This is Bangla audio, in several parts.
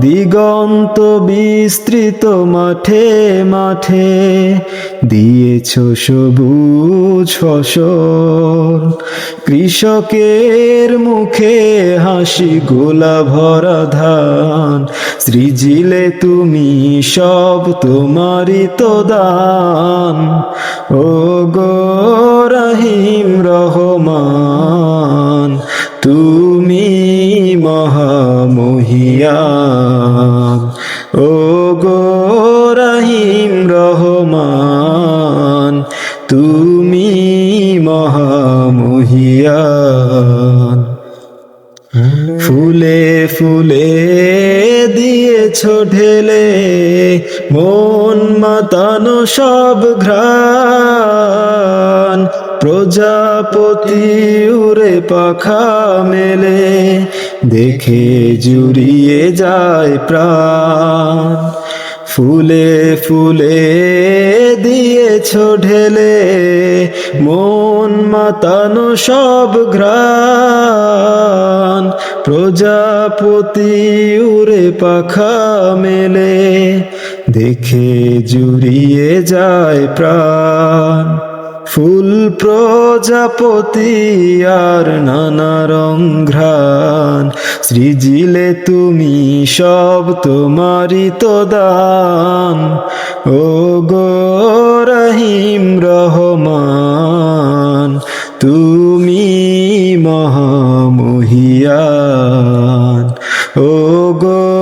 দিগন্ত বিস্তৃত মাঠে মাঠে, দিয়েছ সবুজ ফসল। কৃষকের মুখে হাসি গোলা ভরা ধান, সৃজিলে তুমি সব তোমারই তো দান। ও গো রহিম রহমান ও গো রহিম রহমান তুমি মহামহিয়ান। ফুলে ফুলে দিয়েছ ঢেলে মন মাতানো সব ঘ্রাণ। প্রজাপতি উড়ে পাখা মেলে, দেখে জুড়িয়ে যায় প্রাণ। ফুলে ফুলে দিয়েছ ঢেলে, মন মাতানো সব ঘ্রাণ। প্রজাপতি উড়ে পাখা মেলে, দেখে জুড়িয়ে যায় প্রাণ। ফুল প্রজাপতি আর নানা রং ঘ্রাণ। সৃজিলে তুমি সব তোমারই তো দান। ও গো রহিম রহমান, তুমি মহামহিয়ান। ও গো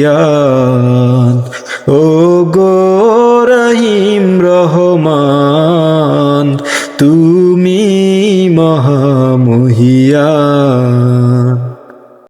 ফরিয়াদ ও গো রহিম রহমান তুমি মহামহিয়া